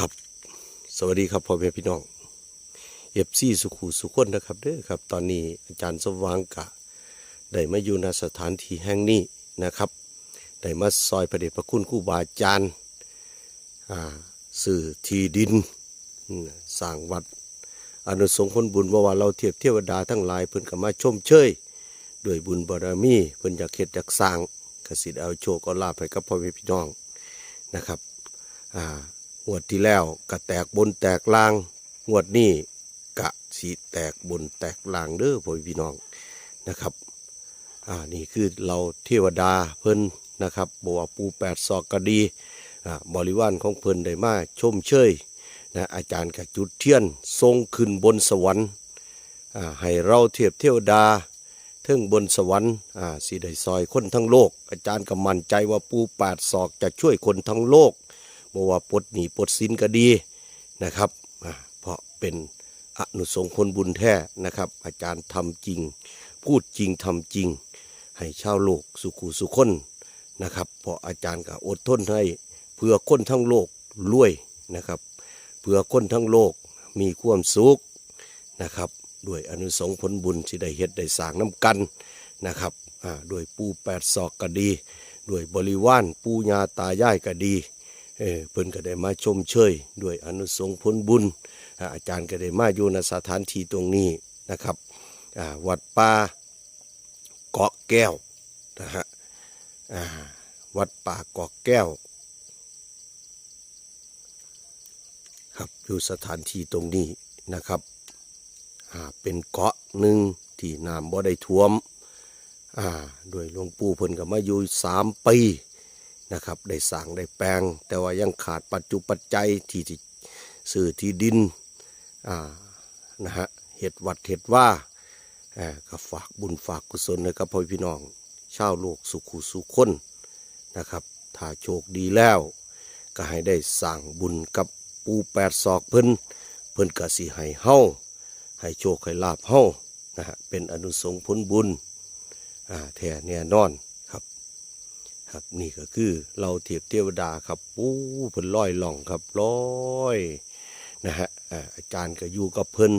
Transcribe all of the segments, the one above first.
ครับ สวัสดีครับพ่อแม่พี่น้องเอฟซีสุขุสุขคนนะครับเด้อครับ ตอนนี้อาจารย์สว่างกะ ได้มาอยู่ณสถานที่แห่งนี้นะครับ ได้มาซอยพระเดชพระคุณครูบาอาจารย์อ่าสื่อที่ดินสร้างวัด อนุสงฆ์ผลบุญว่าว่าเราเทียบเทวดาทั้งหลายเพิ่นก็มาชมเชยด้วยบุญบารมีเพิ่นอยากเฮ็ดอยากสร้างกสิเอาโชคเอลาภให้กับพ่อแม่พี่น้องนะครับอ่า วดที่แล้วก็แตกบนแตกล่าง งวดนี้กะสีแตกบนแตกล่างเด้อพ่อพี่น้องนะครับ อ่า นี่คือเราเทวดาเพิ่นนะครับบอกว่าปูแปดศอกก็ดีอ่าบริวารของเพิ่นได้มาชมเชยนะอาจารย์กับจุดเทียนทรงขึ้นบนสวรรค์อ่าให้เราเทียบเทวดาเทิงบนสวรรค์อ่าสิได้ซอยคนทั้งโลก อาจารย์ก็มั่นใจว่าปูแปดศอกจะช่วยคนทั้งโลก บ่ว่าปลดหนีปลดสินก็ดีนะครับเพราะเป็นอนุสงฆ์คนบุญแท้นะครับ อาจารย์ทำจริง พูดจริงทำจริง ให้ชาวโลกสุขุสุขคนนะครับเพราะอาจารย์ก็อดทนให้เพื่อคนทั้งโลกรวยนะครับเพื่อคนทั้งโลกมีความสุขนะครับด้วยอนุสงส์ผลบุญที่ได้เฮ็ดได้สร้างน้ำกันนะครับด้วยปูแปดศอกก็ดี ด้วยบริวารปูญาตายายก็ดี เออเพิ่นก็ได้มาชมเชยด้วยอนุสงผลบุญ อาจารย์ก็ได้มาอยู่ในสถานที่ตรงนี้นะครับวัดป่าเกาะแก้วนะฮะวัดป่าเกาะแก้วครับอยู่สถานที่ตรงนี้นะครับเป็นเกาะหนึ่งที่น้ำบ่ได้ท่วมอ่าโดยหลวงปู่เพิ่นก็มาอยู่สามปี นะครับ ได้สร้างได้แปลง แต่ว่ายังขาดปัจจุปัจจัยที่ที่ซื้อที่ดินอ่านะฮะเห็ดวัดเห็ดว่าอ่าก็ฝากบุญฝากกุศลให้กับพ่อพี่น้องชาวโลกสุขุสุขคนนะครับถ้าโชคดีแล้ว ก็ให้ได้สร้างบุญกับปูแปดศอกเพิ่นเพิ่นก็สิให้เฮาให้โชคให้ลาบเฮานะฮะเป็นอนุสงส์ผลบุญอ่าแท้แน่นอน ครับนี่ก็คือเราเทียบเทวดาครับปูเพิ่นร้อยล่องครับร้อยนะฮะอาจารย์ก็อยู่กับเพิ่น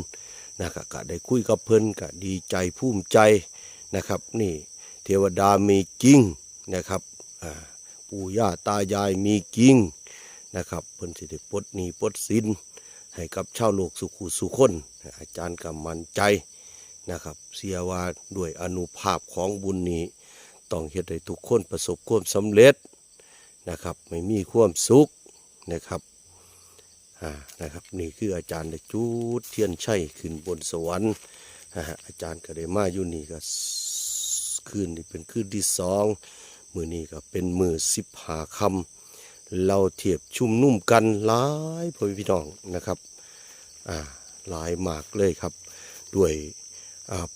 นะครับก็ได้คุยกับเพิ่นก็ดีใจภูมิใจนะครับ นี่เทวดามีจริงนะครับปู่ย่าตายายมีกิ่งนะครับเพิ่นสิได้ปดหนี้ปดสินให้กับชาวโลกสุขุสุคน อาจารย์ก็มั่นใจนะครับ เสียว่าด้วยอนุภาพของบุญนี้ ต้องเฮ็ดให้ทุกคนประสบความสำเร็จนะครับ ไม่มีความสุขนะครับอ่านะครับ นี่คืออาจารย์ได้จุดเทียนชัยขึ้นบนสวรรค์อาจารย์ก็ได้มาอยู่นี่ก็คืนนี้เป็นคืนที่สองมือนี้ก็เป็นมือสิบหาคำเราเทียบชุ่มนุ่มกันหลายพ่อพี่น้องนะครับอ่าหลายมากเลยครับ ด้วย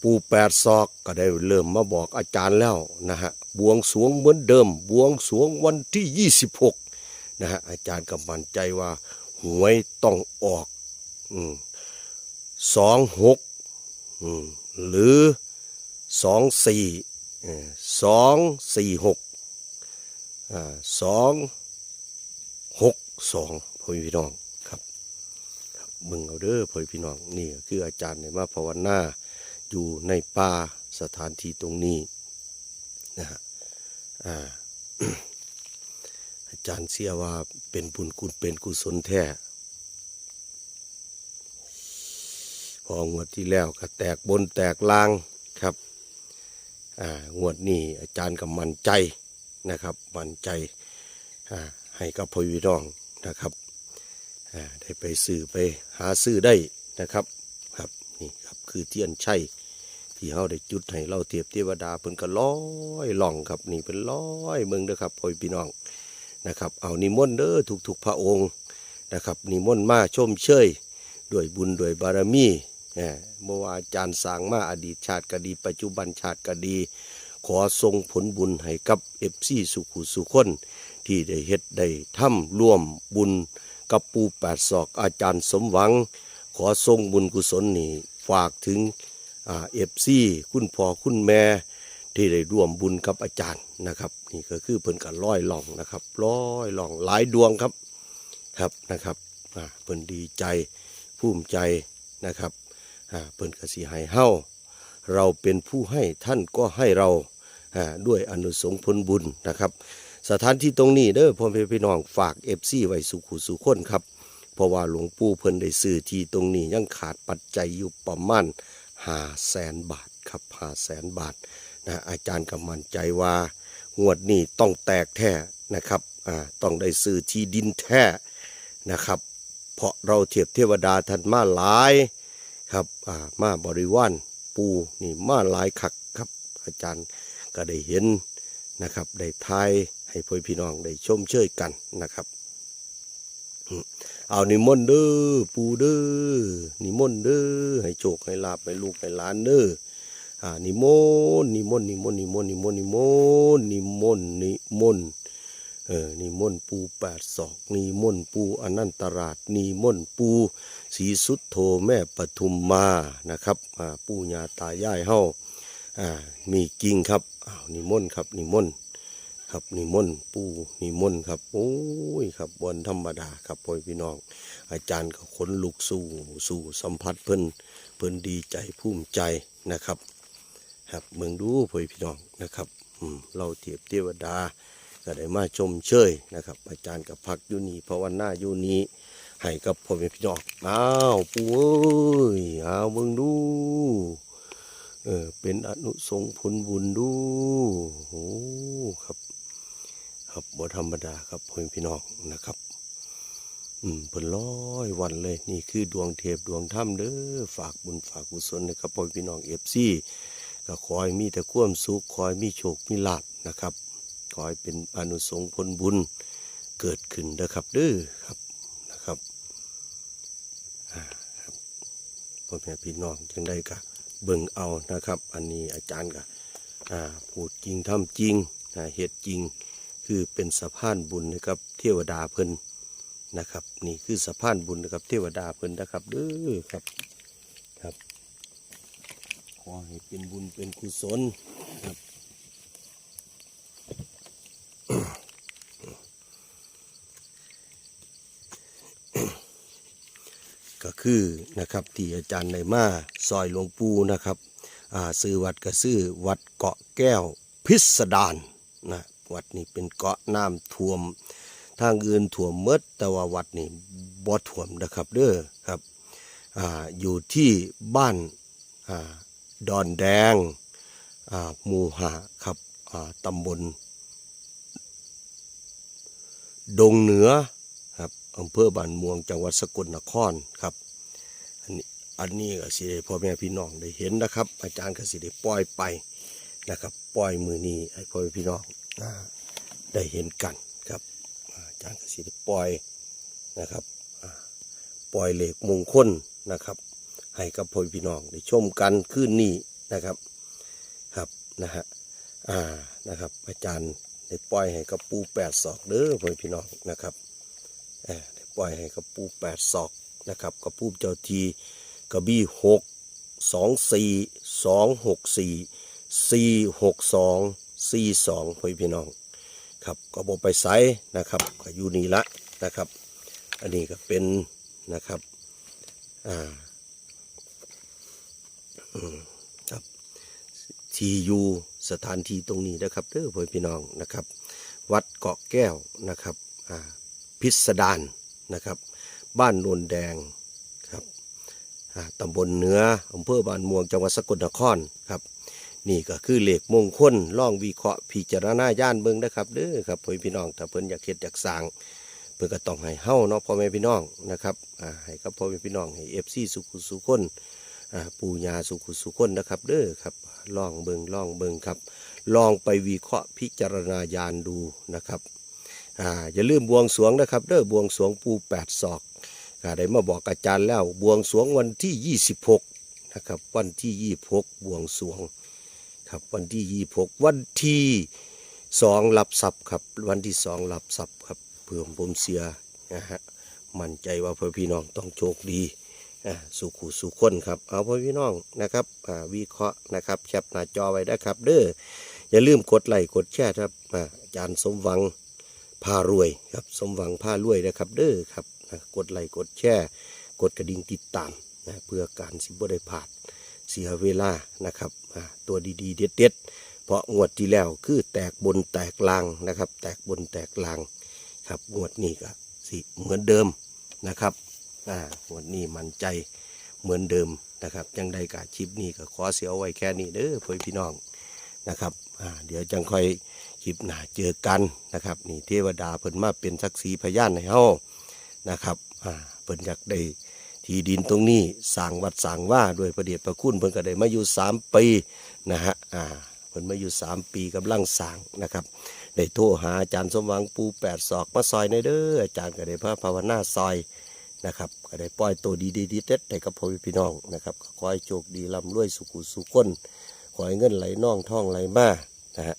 ปูแปดศอกก็ได้เริ่มมาบอกอาจารย์แล้วนะฮะบวงสวงเหมือนเดิม บวงสวงวันที่ 26นะฮะอาจารย์ก็มั่นใจว่าหวยต้องออกสองหกหรือสองสี่สองสี่หกสองหกสองพ่อพี่น้องครับครับมึงเอาเด้อพ่อพี่น้องนี่คืออาจารย์ในมาภาวนา อยู่ในป่าสถานที่ตรงนี้นะฮะอาอาจารย์เสียว่าเป็นบุญคุณเป็นกุศลแท้พองวดที่แล้วก็แตกบนแตกล่างครับอ่างวดนี้อาจารย์ก็มั่นใจนะครับมั่นใจอ่าให้กับพ่อพี่น้องนะครับอ่าได้ไปซื้อไปหาซื้อได้นะครับ นี่ครับคือเทียนชัยที่เขาได้จุดให้เราเทียบเทวดาเพิ่นก็ร้อยล่องครับนี่เป็นร้อยเมืองเด้อครับพ่อพี่น้องนะครับ เอานิมนต์เด้อทุกๆพระองค์นะครับนิมนต์มาชมเชยด้วยบุญด้วยบารมีเอ่อเมื่อวาอาจารย์สางมาอดีตชาติก็ดี ปัจจุบันชาติก็ดี ขอทรงผลบุญให้กับเอฟซีสุขุสุคน ที่ได้เฮ็ดได้ทำร่วมบุญกับปูแปดศอกอาจารย์สมหวัง ขอทรงบุญกุศลนี้ฝากถึงเอฟซีคุณพ่อคุณแม่ที่ได้ร่วมบุญกับอาจารย์นะครับ นี่ก็คือเพิ่นกันร้อยล่องนะครับร้อยล่องหลายดวงครับครับนะครับเพิ่นดีใจภูมิใจนะครับเพิ่นก็สิให้เฮาเราเป็นผู้ให้ท่านก็ให้เราด้วยอนุสงส์ผลบุญนะครับ สถานที่ตรงนี้เด้อพ่อแม่พี่น้องฝาก FC ไว้สุขุสุขคนครับ เพราะว่าหลวงปู่เพิ่นได้ซื้อที่ตรงนี้ยังขาดปัจจัยอยู่ประมาณห้าแสนบาทครับห้าแสนบาทนะอาจารย์ก็มั่นใจว่างวดนี้ต้องแตกแท้นะครับอ่าต้องได้ซื้อที่ดินแท้นะครับ เพราะเราเทียบเทวดาท่านมาหลายครับอ่ามาบริวารปูนี่มาหลายคักครับ อาจารย์ก็ได้เห็นนะครับได้ทายให้พ่อพี่น้องได้ชมเชยกันนะครับ เอานิมนต์เด้อปูเด้อนิมนต์เด้อให้โชคให้ลาบให้ลูกให้หลานเด้ออ่านิมนต์นิมนต์นิมนต์นิมนต์นิมนต์นิมนต์นิมนต์นิมนต์เออนิมนต์ปูแปดศอกนิมนต์ปูอนันตราชนิมนต์ปูศรีสุดโทแม่ปทุมมานะครับอ่าปู่ย่าตายายเฮาอ่ามีกิ่งครับอ้าวนิมนต์ครับนิมนต์ ครับนิมนต์ปูนิมนต์ครับ โอ้ยครับวันธรรมดาครับพ่อพี่น้อง อาจารย์ก็ขนลุกสู่สู่สัมผัสเพิ่นเพิ่นดีใจภูมิใจนะครับ ครับเมืองดูพ่อพี่น้องนะครับอืมเราเทียบเทวดาก็ได้มาชมเชยนะครับ อาจารย์กับพักอยู่นี่ภาวนายูนีให้กับพ่อแม่พี่น้องอ้าวปูเอ้ยอ้าวเมืองดูเออเป็นอนุสงผลบุญดูโอ้ครับ ครับบ่ธรรมดาครับพ่อพี่น้องนะครับ อืมเป็นร้อยวันเลยนี่คือดวงเทพดวงถ้ำเด้อฝากบุญฝากกุศลนะครับพ่อพี่น้องเอฟซีก็ขอให้มีแต่ความสุขขอให้มีโชคมีลาภนะครับขอให้เป็นอนุสงส์ผลบุญเกิดขึ้นนะครับเด้อครับนะครับพ่อแม่พี่น้องจังได้กะเบิ่งเอานะครับ อันนี้อาจารย์ก็อ่าพูดจริงทำจริงเหตุจริง คือเป็นสะพานบุญนะครับเทวดาเพิ่นนะครับ นี่คือสะพานบุญนะครับเทวดาเพิ่นนะครับเด้อครับครับ ขอให้เป็นบุญเป็นกุศลครับก็คือนะครับที่อาจารย์ในมาซอยหลวงปู่นะครับอ่าซื้อวัดก็ซื้อวัดเกาะแก้วพิสดารนะ วัดนี้เป็นเกาะน้ำท่วม ทางอื่นท่วมเมดแต่ว่าวัดนี้บ่ท่วมนะครับเด้อครับอ่าอยู่ที่บ้านอ่าดอนแดงอ่าหมู่หาครับอ่าตำบลดงเหนือครับอำเภอบ้านม่วงจังหวัดสกลนครครับอันนี้อันนี้ก็สิได้พ่อแม่พี่น้องได้เห็นนะครับ อาจารย์ก็สิได้ปล่อยไป นะครับ ปล่อยมือนี้ให้พ่อพี่น้องอได้เห็นกันครับอาจารย์ก็สิได้ปล่อยนะครับปล่อยเหล็กมงคลนะครับ ให้กับพ่อพี่น้องได้ชมกันคืนนี้นะครับครับนะฮะอ่านะครับ อาจารย์ได้ปล่อยให้กับปูแปดศอกเด้อพ่อพี่น้องนะครับเออได้ปล่อยให้กระปูแปดศอกนะครับกระปูเจ้าทีกระบี่หกสองสี่สองหกสี่ สี่หกสองสี่สองพ่อพี่น้องครับก็บอกไปไซนะครับก็อยู่นี่ละนะครับ อันนี้ก็เป็นนะครับอ่าครับที่อยู่สถานที่ตรงนี้นะครับเด้อพ่อพี่น้องนะครับ วัดเกาะแก้วนะครับอ่าพิสดารนะครับ บ้านโนนแดงครับอ่าตำบลเหนืออำเภอบ้านม่วงจังหวัดสกลนครครับ นี่ก็คือเหล็กมงคลล่องวิเคราะห์พิจารณาย่านเบิ่งนะครับเด้อครับพ่อพี่น้องถ้าเพิ่นอยากเฮ็ดอยากสร้าง เพิ่นก็ต้องให้เฮาเนาะพ่อแม่พี่น้องนะครับอ่าให้กับพ่อแม่พี่น้องให้ FC สุขุสุคนอ่าปู่ย่าสุขุสุคนนะครับเด้อครับล่องเบิ่งล่องเบิ่งครับลองไปวิเคราะห์พิจารณาญาณดูนะครับอ่าอย่าลืมบวงสรวงนะครับเด้อบวงสรวงปูแปดศอกอ่าได้มาบอกอาจารย์แล้วบวงสรวงวันที่ 26นะครับวันที่ 26 บวงสรวง ครับวันที่26วันที่สองรับทรัพย์ครับ วันที่สองรับทรัพย์ครับเพื่อผมเสียนะฮะมั่นใจว่าเพื่อพี่น้องต้องโชคดีอ่าสุขุสุขคนครับ เอาเพื่อพี่น้องนะครับอ่าวิเคราะห์นะครับแคปหน้าจอไว้นะครับ เด้ออย่าลืมกดไลค์กดแชร์ครับอ่าจารย์สมหวังพารวยครับสมหวังพารวยนะครับ เด้อครับกดไลค์กดแชร์ กดกระดิ่งติดตามนะเพื่อการสิบ่ได้พลาด เสียเวลานะครับตัวดีๆ เด็ดๆ เพราะงวดที่แล้วคือแตกบนแตกลางนะครับ แตกบนแตกลางครับงวดนี้ก็สิเหมือนเดิมนะครับงวดนี้มั่นใจเหมือนเดิมนะครับจังใดกะคลิปนี้ก็ขอเสียเอาไว้แค่นี้เด้อพ่อพี่น้องนะครับเดี๋ยวจังค่อยคลิปหน้าเจอกันนะครับนี่เทวดาเพิ่นมาเป็นสักขีพยานให้เฮานะครับเพิ่นอยากได้ ที่ดินตรงนี้สร้างวัดสร้างว่าด้วยพระเดชพระคุณเพิ่นก็ได้มาอยู่สามปีนะฮะอ่าเพิ่นมาอยู่สามปีกำลังสร้างนะครับได้โทรหาอาจารย์สมหวังปูแปดศอกมาซอยในเด้ออาจารย์ก็ได้พระภาวนาซอยนะครับก็ได้ปล่อยตัวดีดีดีเด็ดให้กับพ่อพี่น้องนะครับขอให้โชคดีร่ำรวยสุขุสุขคนขอให้เงินไหลน่องท่องไหลมานะฮะ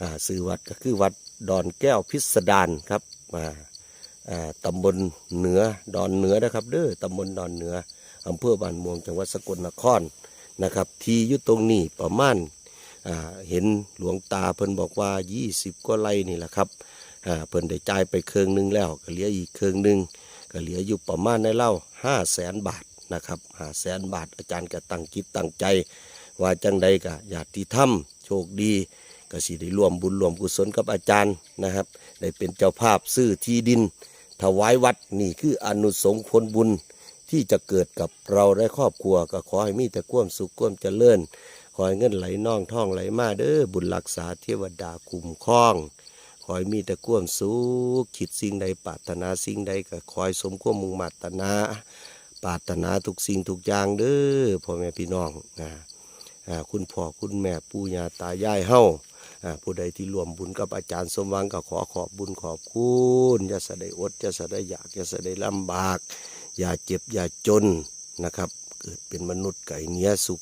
อ่าซื้อวัดก็คือวัดดอนแก้วพิสดารครับมาอ่า ตำบลเหนือดอนเหนือนะครับ เด้อตำบลดอนเหนืออำเภอบ้านม่วงจังหวัดสกลนครนะครับ ที่อยู่ตรงนี้ประมาณอ่าเห็นหลวงตาเพิ่นบอกว่า 20กว่าไร่นี่แหละครับเพิ่นได้จ่ายไปเครื่องหนึงแล้วก็เหลืออีกเครื่องหนึงก็เหลืออยู่ประมาณในเล่า5แสนบาทนะครับ5แสนบาทอาจารย์ก็ตั้งจิตตั้งใจ ว่าจังใดก็อยากที่ถ้ำโชคดีก็สิได้ร่วมบุญร่วมกุศลกับอาจารย์นะครับ ได้เป็นเจ้าภาพซื้อที่ดิน ถวายวัดนี่คืออนุสงฆ์ผลบุญที่จะเกิดกับเราและครอบครัว ก็ขอให้มีแต่ความสุขความเจริญขอให้เงินไหลน่องท่องไหลมาเด้อบุญรักษาเทวดาคุ้มครองขอให้มีแต่ความสุขคิดสิ่งใดปรารถนาสิ่งใดก็ขอให้สมความมุ่งมัตนาปรารถนาทุกสิ่งทุกอย่างเด้อพ่อแม่พี่น้องอ่าคุณพ่อคุณแม่ปู่ย่าตายายเฮา ผู้ใดที่ร่วมบุญกับอาจารย์สมหวังก็ขอขอบบุญขอบคุณอย่าสะได้อดอย่าสะได้อยากอย่าสะได้ลำบาก อย่าเจ็บอย่าจนนะครับ เกิดเป็นมนุษย์ไก่เนี้ยสุข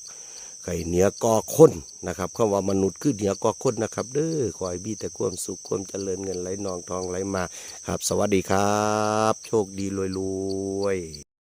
ไก่เนื้อกอคนนะครับคำว่ามนุษย์คือเนื้อกอคนนะครับ เด้อขอให้มีแต่ความสุขความเจริญเงินไหลนองทองไหลมาครับ สวัสดีครับ โชคดีรวยๆ